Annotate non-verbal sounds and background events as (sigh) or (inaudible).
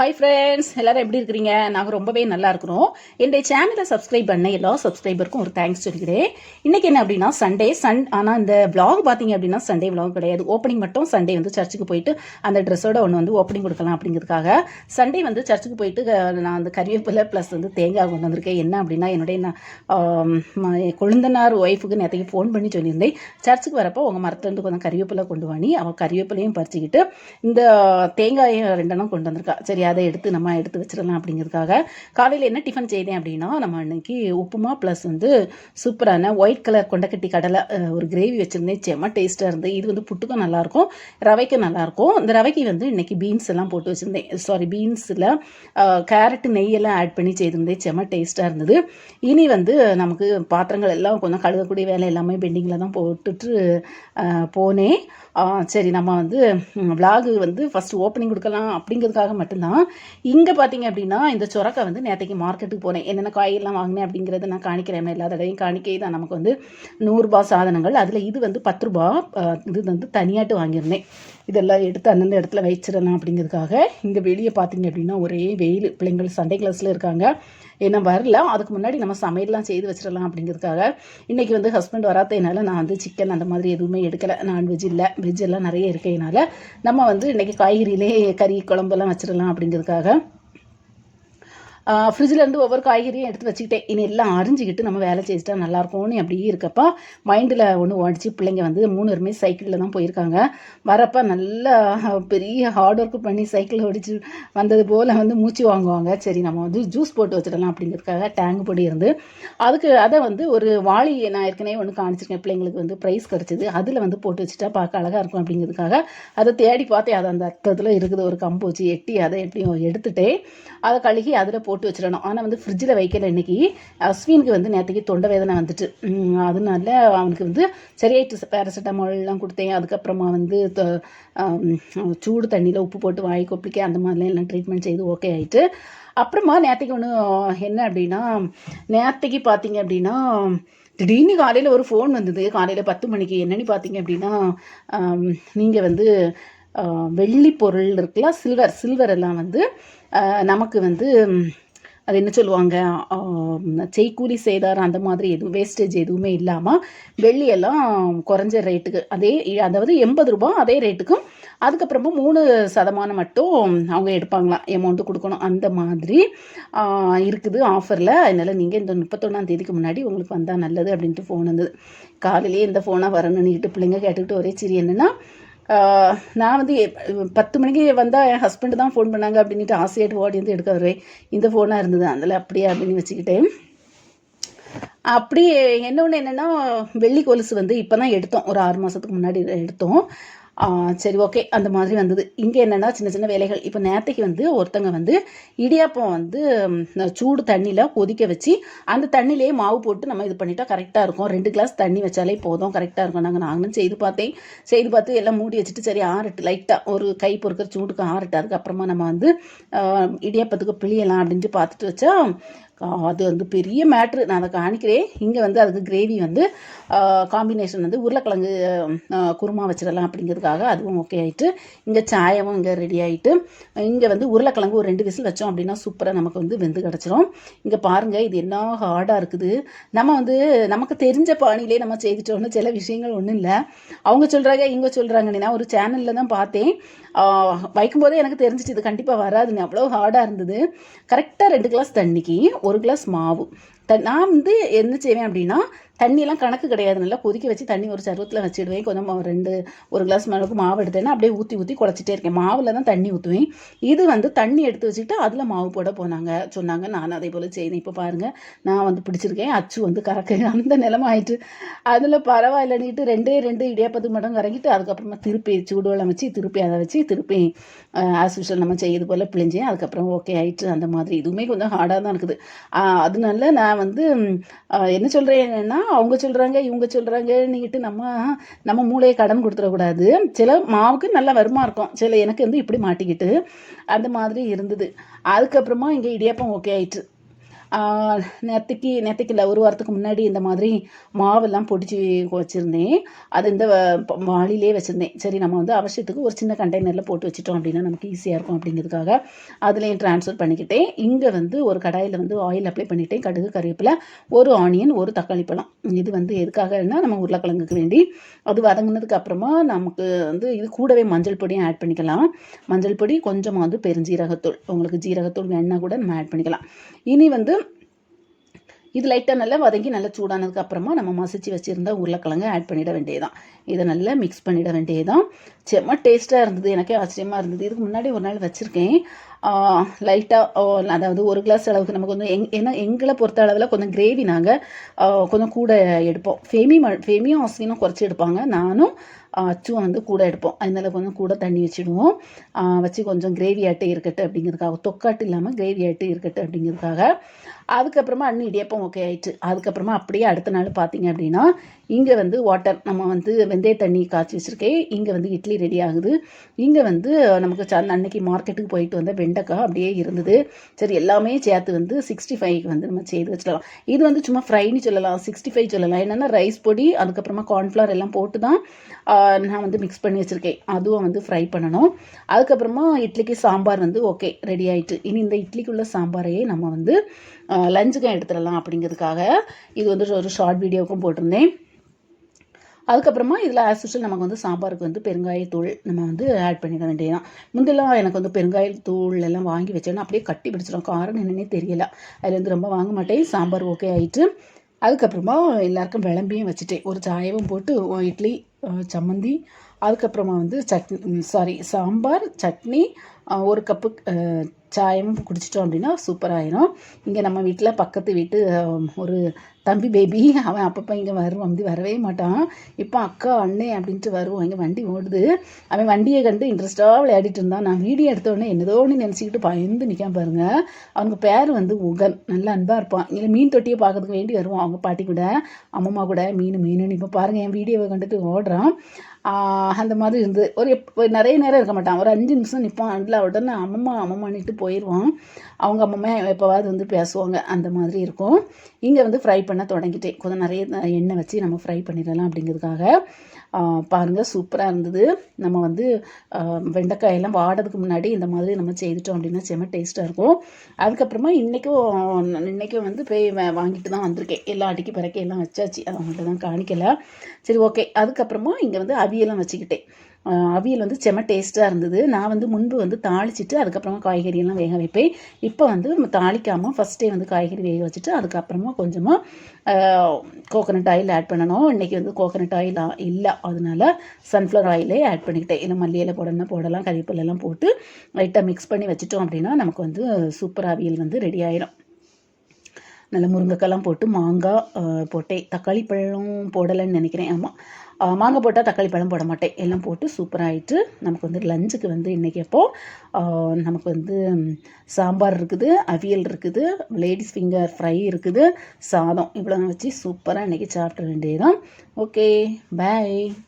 Hi friends எல்லோரும் எப்படி இருக்கிறீங்க? நாங்கள் ரொம்பவே நல்லா இருக்கிறோம். என்னுடைய சேனலை சப்ஸ்கிரைப் பண்ண எல்லா சப்ஸ்கிரைபருக்கும் ஒரு தேங்க்ஸ் சொல்லிக்கிறேன். இன்றைக்கி என்ன அப்படின்னா சண்டே சன் ஆனால் இந்த விளாக் பார்த்தீங்க அப்படின்னா சண்டே விளாக் கிடையாது. ஓப்பனிங் மட்டும் சண்டே வந்து சர்ச்சுக்கு போயிட்டு அந்த ட்ரெஸ்ஸோட ஒன்று வந்து ஓப்பனிங் கொடுக்கலாம் அப்படிங்கிறதுக்காக சண்டே வந்து சர்ச்சுக்கு போயிட்டு நான் அந்த கறிவேப்பிலை ப்ளஸ் வந்து தேங்காய் கொண்டு வந்திருக்கேன். என்ன அப்படின்னா என்னுடைய நான், என் கொழுந்தனார் ஒய்ஃபுக்கு நேற்றுக்கு ஃபோன் பண்ணி சொல்லியிருந்தேன். சர்ச்சுக்கு வரப்போ உங்கள் மரத்துலேருந்து கொஞ்சம் கறிவேப்பிலை கொண்டு வாங்கி அவள் கறிவேப்பிலையும் பறிச்சுக்கிட்டு இந்த தேங்காயும் ரெண்டெல்லாம் கொண்டு வந்திருக்கா. சரியா அதை எடுத்து நம்ம எடுத்து வச்சிடலாம் அப்படிங்கிறதுக்காக. காலையில் என்ன டிஃபன் செய்தேன் அப்படின்னா நம்ம அன்னைக்கு உப்புமா ப்ளஸ் வந்து சூப்பரான ஒயிட் கலர் கொண்டக்கட்டி கடலை ஒரு கிரேவி வச்சுருந்தேன். செம்ம டேஸ்ட்டாக இருந்தது. இது வந்து புட்டுக்கும் நல்லாயிருக்கும் ரவைக்கும் நல்லாயிருக்கும். இந்த ரவைக்கு வந்து இன்றைக்கி பீன்ஸ் எல்லாம் போட்டு வச்சுருந்தேன். சாரி பீன்ஸில் கேரட் நெய்யெல்லாம் ஆட் பண்ணி செய்திருந்தேன். செம்ம டேஸ்ட்டாக இருந்தது. இனி வந்து நமக்கு பாத்திரங்கள் எல்லாம் கொஞ்சம் கழுகக்கூடிய வேலை எல்லாமே பெண்டிங்கில் தான் போட்டுட்டு போனேன். சரி நம்ம வந்து விலாகு வந்து ஃபஸ்ட்டு ஓப்பனிங் கொடுக்கலாம் அப்படிங்கிறதுக்காக மட்டும்தான். இங்கே பார்த்தீங்க அப்படின்னா இந்த சொரக்கா வந்து நேற்றைக்கு மார்க்கெட்டுக்கு போனேன். என்னென்ன காயெல்லாம் வாங்கினேன் அப்படிங்கிறத நான் காணிக்கிறேன். எல்லா தடவையும் காணிக்கை தான். நமக்கு வந்து நூறுரூபா சாதனங்கள். அதில் இது வந்து பத்து ரூபா இது வந்து தனியாட்டு வாங்கியிருந்தேன். இதெல்லாம் எடுத்து அந்தந்த இடத்துல வச்சிடலாம் அப்படிங்கிறதுக்காக இங்கே வெளியே பார்த்தீங்க அப்படின்னா ஒரே வெயில் பிள்ளைங்கள் சண்டே கிளாஸில் இருக்காங்க. என்ன வரல அதுக்கு முன்னாடி நம்ம சமையல்லாம் செய்து வச்சிடலாம் அப்படிங்கிறதுக்காக. இன்றைக்கி வந்து ஹஸ்பண்ட் வராததுனால நான் வந்து சிக்கன் அந்த மாதிரி எதுவுமே எடுக்கலை. நான்வெஜ் இல்லை. வெஜ் எல்லாம் நிறைய இருக்கறதுனால நம்ம வந்து இன்றைக்கி காய்கறியிலே கறி குழம்பெல்லாம் வச்சிடலாம் அப்படிங்கிறதுக்காக. ஃப்ரிட்ஜ்லேருந்து ஒவ்வொரு காய்கறியும் எடுத்து வச்சுக்கிட்டேன். இனி எல்லாம் அரிஞ்சிக்கிட்டு நம்ம வேலை செஞ்சுட்டா நல்லாயிருக்கும்னு அப்படியே இருக்கப்போ மைண்டில் ஒன்று ஓடிச்சு பிள்ளைங்க வந்து மூணு பேருமே சைக்கிளில் தான் போயிருக்காங்க. வரப்போ நல்லா பெரிய ஹார்ட் ஒர்க் பண்ணி சைக்கிள் ஓடிச்சு வந்தது போல் வந்து மூச்சு வாங்குவாங்க. சரி நம்ம வந்து ஜூஸ் போட்டு வச்சிடலாம் அப்படிங்கிறதுக்காக டேங்க் பொடி இருந்து அதுக்கு அதை வந்து ஒரு வாளி நான் ஏற்கனவே ஒன்று காமிச்சிருக்கேன். பிள்ளைங்களுக்கு வந்து ப்ரைஸ் கிடச்சிது. அதில் வந்து போட்டு வச்சுட்டா பார்க்க அழகாக இருக்கும் அப்படிங்கிறதுக்காக அதை தேடி பார்த்தேன். அது அந்த அர்த்தத்தில் இருக்குது. ஒரு கம்பு வச்சு எட்டி அதை எப்படியும் எடுத்துகிட்டே அதை கழுகி அதில் போட்டு வச்சிடணும். ஆனால் வந்து ஃப்ரிட்ஜில் வைக்கல இன்றைக்கி அஸ்வினுக்கு வந்து நேற்றுக்கு தொண்டை வேதனை வந்துட்டு. அதனால அவனுக்கு வந்து சரியாயிட்டு பேராசிட்டமால்லாம் கொடுத்தேன். அதுக்கப்புறமா வந்து சூடு தண்ணியில் உப்பு போட்டு வாய் கொப்பளிக்க அந்த மாதிரிலாம் எல்லாம் ட்ரீட்மெண்ட் செய்து ஓகே ஆயிட்டு. அப்புறமா நேற்றுக்கு ஒன்று என்ன அப்படின்னா நேற்றுக்கு பார்த்தீங்க அப்படின்னா திடீர்னு காலையில் ஒரு ஃபோன் வந்தது. காலையில் பத்து மணிக்கு. என்னன்னு பார்த்தீங்க அப்படின்னா நீங்கள் வந்து வெள்ளி பொருள் இருக்குல்ல சில்வர் சில்வர் எல்லாம் வந்து நமக்கு வந்து அது என்ன சொல்லுவாங்க? செய்கூலி சேதாரம் அந்த மாதிரி எதுவும் வேஸ்டேஜ் எதுவுமே இல்லாமல் வெள்ளியெல்லாம் குறைஞ்ச ரேட்டுக்கு அதே அதாவது எண்பது ரூபாய் அதே ரேட்டுக்கும் அதுக்கப்புறமா மூணு சதமானம் மட்டும் அவங்க எடுப்பாங்களாம் அமௌண்ட்டு கொடுக்கணும். அந்த மாதிரி இருக்குது ஆஃபரில் அதனால் நீங்கள் இந்த முப்பத்தொன்னாம் தேதிக்கு முன்னாடி உங்களுக்கு வந்தால் நல்லது அப்படின்ட்டு ஃபோன் வந்தது. காலையிலேயே இந்த ஃபோனாக வரணும்னுக்கிட்டு பிள்ளைங்க கேட்டுக்கிட்டு ஒரே சரி என்னென்னா நான் வந்து பத்து மணிக்கு வந்தால் என் ஹஸ்பண்டு தான் ஃபோன் பண்ணாங்க அப்படின்ட்டு ஆசையாட்டு ஓடி வந்து எடுக்காதே இந்த ஃபோனாக இருந்தது அதில் அப்படியே அப்படின்னு வச்சுக்கிட்டேன். அப்படி இன்னொன்று என்னென்னா வெள்ளி கொலுசு வந்து இப்போ தான் எடுத்தோம். ஒரு ஆறு மாதத்துக்கு முன்னாடி எடுத்தோம். சரி ஓகே. அந்த மாதிரி வந்தது. இங்கே என்னென்னா சின்ன சின்ன வேலைகள். இப்போ நேரத்துக்கு வந்து ஒருத்தங்க வந்து இடியாப்பம் வந்து சூடு தண்ணியில் கொதிக்க வச்சு அந்த தண்ணியிலேயே மாவு போட்டு நம்ம இது பண்ணிட்டா கரெக்டாக இருக்கும். ரெண்டு கிளாஸ் தண்ணி வச்சாலே போதும். கரெக்டாக இருக்கும். நாங்கள் நாங்களும் செய்து பார்த்தேன். செய்து பார்த்து எல்லாம் மூடி வச்சுட்டு சரி ஆறட்டு. லைட்டாக ஒரு கை பொறுக்கிற சூடுக்கு ஆறட்டு. அதுக்கப்புறமா நம்ம வந்து இடியாப்பத்துக்கு பிழியலாம் அப்படின்ட்டு பார்த்துட்டு வச்சா அது வந்து பெரிய மேட்ரு நான் அதை காணிக்கிறேன். இங்கே வந்து அதுக்கு கிரேவி வந்து காம்பினேஷன் வந்து உருளைக்கிழங்கு குருமா வச்சிடலாம் அப்படிங்கிறதுக்காக அதுவும் ஓகே ஆகிட்டு இங்கே சாயமும் இங்கே ரெடி ஆகிட்டு இங்கே வந்து உருளைக்கிழங்கு ஒரு ரெண்டு விசில் வச்சோம் அப்படின்னா சூப்பராக நமக்கு வந்து வெந்து கிடச்சிரும். இங்கே பாருங்கள் இது என்ன ஹார்டாக இருக்குது. நம்ம வந்து நமக்கு தெரிஞ்ச பாணியிலே நம்ம செய்துட்டோம்னு சில விஷயங்கள் ஒன்றும் இல்லை. அவங்க சொல்கிறாங்க இவங்க சொல்கிறாங்க நான் ஒரு சேனலில் தான் பார்த்தேன். வைக்கும்போதே எனக்கு தெரிஞ்சிச்சு இது கண்டிப்பாக வராதுன்னு. அவ்வளோ ஹார்டாக இருந்தது. கரெக்டாக ரெண்டு கிளாஸ் தண்ணிக்கு ஒரு கிளாஸ் மாவு. நான் வந்து என்ன செய்வேன் அப்படின்னா தண்ணியெல்லாம் கணக்கு கிடையாது. நல்லா கொதிக்க வச்சு தண்ணி ஒரு சருவத்தில் வச்சுடுவேன். கொஞ்சம் ரெண்டு ஒரு கிளாஸ் அளவுக்கு மாவு எடுத்தேன்னா அப்படியே ஊற்றி ஊற்றி குழச்சிட்டே இருக்கேன். மாவில் தான் தண்ணி ஊற்றுவேன் இது வந்து தண்ணி எடுத்து வச்சுட்டு அதில் மாவு போட போனாங்க. சொன்னாங்க நான் அதே போல் செய்தேன் இப்போ பாருங்கள் நான் வந்து பிடிச்சிருக்கேன். அச்சு வந்து கறக்கு. (laughs) அந்த நிலமை ஆயிட்டு அதில் பரவாயில்லன்னுட்டு ரெண்டே ரெண்டு இடியாப்பத்துக்கு மட்டும் கறங்கிட்டு அதுக்கப்புறமா திருப்பி சூடுவெல்லாம் வச்சு திருப்பி அதை வச்சு திருப்பி ஆஸ் யூஷுவல் நம்ம செய்யுது போல் பிழிஞ்சேன். அதுக்கப்புறம் ஓகே ஆயிட்டு அந்த மாதிரி. இதுவுமே கொஞ்சம் ஹார்டாக தான் இருக்குது. அதனால நான் வந்து என்ன சொல்கிறேன்னா அவங்க சொல்கிறாங்க இவங்க சொல்கிறாங்கன்னுக்கிட்டு நம்ம நம்ம மூளையை கடன் கொடுத்துடக்கூடாது. சில மாவுக்கு நல்ல வருமா இருக்கும். சில எனக்கு வந்து இப்படி மாட்டிக்கிட்டு அந்த மாதிரி இருந்தது. அதுக்கப்புறமா இங்கே இடியாப்பம் ஓகே ஆயிட்டு. நேற்றுக்கு நேற்றுக்கு இல்லை ஒரு வாரத்துக்கு முன்னாடி இந்த மாதிரி மாவெல்லாம் பொடிச்சு வச்சுருந்தேன். அது இந்த வ- வாளிலே வச்சுருந்தேன். சரி நம்ம வந்து அவசியத்துக்கு ஒரு சின்ன கண்டெய்னரில் போட்டு வச்சுட்டோம் அப்படின்னா நமக்கு ஈஸியாக இருக்கும் அப்படிங்கிறதுக்காக அதுலேயும் ட்ரான்ஸ்ஃபர் பண்ணிக்கிட்டேன். இங்கே வந்து ஒரு கடாயில் வந்து ஆயில் அப்ளை பண்ணிட்டேன். கடுகு கருவேப்பிலை ஒரு ஆனியன் ஒரு தக்காளி பழம். இது வந்து எதுக்காகன்னா நம்ம உருளைக்கிழங்குக்கு வேண்டி. அது வதங்கினதுக்கு அப்புறமா நமக்கு வந்து இது கூடவே மஞ்சள் பொடியும் ஆட் பண்ணிக்கலாம். மஞ்சள் பொடி கொஞ்சமாக வந்து பெருஞ்சீரகத்தூள். உங்களுக்கு ஜீரகத்தூள் வேணுன்னா கூட நம்ம ஆட் பண்ணிக்கலாம். இனி வந்து இது லைட்டாக நல்லா வதங்கி நல்லா சூடானதுக்கு அப்புறமா நம்ம மசிச்சு வச்சுருந்த உருளைக்கிழங்கு ஆட் பண்ணிட வேண்டியதுதான். இதை நல்லா மிக்ஸ் பண்ணிட வேண்டியதுதான். செம்ம டேஸ்ட்டாக இருந்தது. எனக்கே ஆச்சரியமாக இருந்தது. இதுக்கு முன்னாடி ஒரு நாள் வச்சுருக்கேன். லைட்டாக அதாவது ஒரு கிளாஸ் அளவுக்கு நமக்கு கொஞ்சம் எங் ஏன்னா எங்களை பொறுத்த அளவில் கொஞ்சம் கிரேவி நாங்கள் கொஞ்சம் கூட எடுப்போம். ஃபேமி ம ஃபேமியும் அஸ்வினும் குறைச்சி எடுப்பாங்க. நானும் அச்சும் வந்து கூட எடுப்போம். அதனால கொஞ்சம் கூட தண்ணி வச்சுடுவோம். வச்சு கொஞ்சம் கிரேவி ஆட்டு இருக்கட்டும் அப்படிங்கிறதுக்காக தொக்காட்டு இல்லாமல் கிரேவி ஆட்டு இருக்கட்டும் அப்படிங்கிறதுக்காக. அதுக்கப்புறமா அண்ணன் இடியப்பம் ஓகே ஆயிட்டு அதுக்கப்புறமா அப்படியே அடுத்த நாள் பார்த்தீங்க அப்படின்னா இங்கே வந்து வாட்டர் நம்ம வந்து வெந்தய தண்ணி காய்ச்சி வச்சுருக்கேன். இங்கே வந்து இட்லி ரெடி ஆகுது. இங்கே வந்து நமக்கு ச அன்னைக்கு மார்க்கெட்டுக்கு போயிட்டு வந்த வெண்டைக்காய் அப்படியே இருந்தது. சரி எல்லாமே சேர்த்து வந்து சிக்ஸ்டி ஃபைவ்க்கு வந்து நம்ம செய்து வச்சிடலாம். இது வந்து சும்மா ஃப்ரைன்னு சொல்லலாம் சிக்ஸ்டி ஃபைவ் சொல்லலாம். என்னென்னா ரைஸ் பொடி அதுக்கப்புறமா கார்ன்ஃப்ளவர் எல்லாம் போட்டு தான் நான் வந்து மிக்ஸ் பண்ணி வச்சுருக்கேன். அதுவும் வந்து ஃப்ரை பண்ணணும். அதுக்கப்புறமா இட்லிக்கு சாம்பார் வந்து ஓகே ரெடி ஆகிட்டு இனி இந்த இட்லிக்குள்ள சாம்பாரையே நம்ம வந்து லஞ்சுக்கும் எடுத்துடலாம் அப்படிங்கிறதுக்காக. இது வந்து ஒரு ஷார்ட் வீடியோவுக்கும் போட்டிருந்தேன். அதுக்கப்புறமா இதில் ஆஸ் யூஷுவல் நமக்கு வந்து சாம்பாருக்கு வந்து பெருங்காயத்தூள் நம்ம வந்து ஆட் பண்ணிட வேண்டியதான் முந்தெல்லாம் எனக்கு வந்து பெருங்காயத்தூள் எல்லாம் வாங்கி வச்சேன்னா அப்படியே கட்டி பிடிச்சிடும் காரணம் என்னன்னே தெரியல. அதில் வந்து ரொம்ப வாங்க மாட்டேன். சாம்பார் ஓகே ஆயிட்டு அதுக்கப்புறமா எல்லாருக்கும் விளம்பியும் வச்சுட்டேன். ஒரு சாயவும் போட்டு இட்லி சம்மந்தி அதுக்கப்புறமா வந்து சட்னி சாரி சாம்பார் சட்னி ஒரு கப்பு சாயமும் குடிச்சிட்டோம் அப்படின்னா சூப்பராகிடும் இங்கே நம்ம வீட்டில் பக்கத்து வீட்டு ஒரு தம்பி பேபி அவன் அப்பப்போ இங்கே வருவான். வந்து வரவே மாட்டான். இப்போ அக்கா அண்ணே அப்படின்ட்டு வருவான். இங்கே வண்டி ஓடுது. அவன் வண்டியை கண்டு இன்ட்ரெஸ்ட்டாக விளையாடிட்டு இருந்தான். நான் வீடியோ எடுத்தோடனே என்னதோ என்னதோன்னு நினச்சிக்கிட்டு பயந்து நிற்காம பாருங்க. அவங்க பேர் வந்து உகன். நல்ல அன்பாக இருப்பான். இல்லை மீன் தொட்டியை பார்க்கறதுக்கு வேண்டி வருவான். அவங்க பாட்டி கூட அம்மம்மா கூட மீன் மீன் இப்போ பாருங்கள் என் வீடியோவை கண்டுட்டு ஓடுறான். அந்த மாதிரி இருந்து. ஒரு எப் ஒரு நிறைய நேரம் இருக்க மாட்டான். ஒரு அஞ்சு நிமிஷம் நிற்பான் அதில் உடனே அம்மம்மா அம்மம்மான்னுட்டு போயிடுவான் அவங்க அம்மம்மா எப்போவாது வந்து பேசுவாங்க. அந்த மாதிரி இருக்கும். இங்கே வந்து ஃப்ரை பண்ண தொடங்கிட்டேன். கொஞ்சம் நிறைய எண்ணெய் வச்சு நம்ம ஃப்ரை பண்ணிடலாம் அப்படிங்கிறதுக்காக. பாருங்கள் சூப்பராக இருந்தது. நம்ம வந்து வெண்டைக்காயெல்லாம் வாடுறதுக்கு முன்னாடி இந்த மாதிரி நம்ம செய்துட்டோம் அப்படின்னா செம்ம டேஸ்ட்டாக இருக்கும். அதுக்கப்புறமா இன்றைக்கும் இன்றைக்கும் வந்து போய் வாங்கிட்டு தான் வந்திருக்கேன். எல்லா அடிக்கி பிறக்கி எல்லாம் வச்சாச்சு. அதை மட்டும் தான் காணிக்கலை. சரி ஓகே. அதுக்கப்புறமா இங்கே வந்து அவியெல்லாம் வச்சுக்கிட்டேன். அவியல் வந்து செம்ம டேஸ்ட்டாக இருந்தது. நான் வந்து முன்பு வந்து தாளிச்சிட்டு அதுக்கப்புறமா காய்கறியெல்லாம் வேக வைப்பேன். இப்போ வந்து தாளிக்காமல் ஃபஸ்ட்டே வந்து காய்கறி வேக வச்சுட்டு அதுக்கப்புறமா கொஞ்சமாக கோகனட் ஆயில் ஆட் பண்ணணும். இன்றைக்கி வந்து கோகனட் ஆயில் இல்லை. அதனால சன்ஃப்ளவர் ஆயிலே ஆட் பண்ணிக்கிட்டேன். இல்லை மல்லியில் போடணும்னா போடலாம். கறிவேப்பிலை போட்டு லைட்டாக மிக்ஸ் பண்ணி வச்சுட்டோம் அப்படின்னா நமக்கு வந்து சூப்பர் அவியல் வந்து ரெடி ஆயிடும் நல்ல முருங்கைக்காய்லாம் போட்டு மாங்காய் போட்டேன். தக்காளி பழம் போடலைன்னு நினைக்கிறேன். ஆமாம் மாங்காய் போட்டால் தக்காளி பழம் போட மாட்டேன். எல்லாம் போட்டு சூப்பராகிட்டு நமக்கு வந்து லஞ்சுக்கு வந்து இன்றைக்கி அப்போது நமக்கு வந்து சாம்பார் இருக்குது அவியல் இருக்குது லேடிஸ் ஃபிங்கர் ஃப்ரை இருக்குது சாதம் இவ்வளோ வச்சு சூப்பராக இன்றைக்கி சாப்பிட வேண்டியதுதான். Okay bye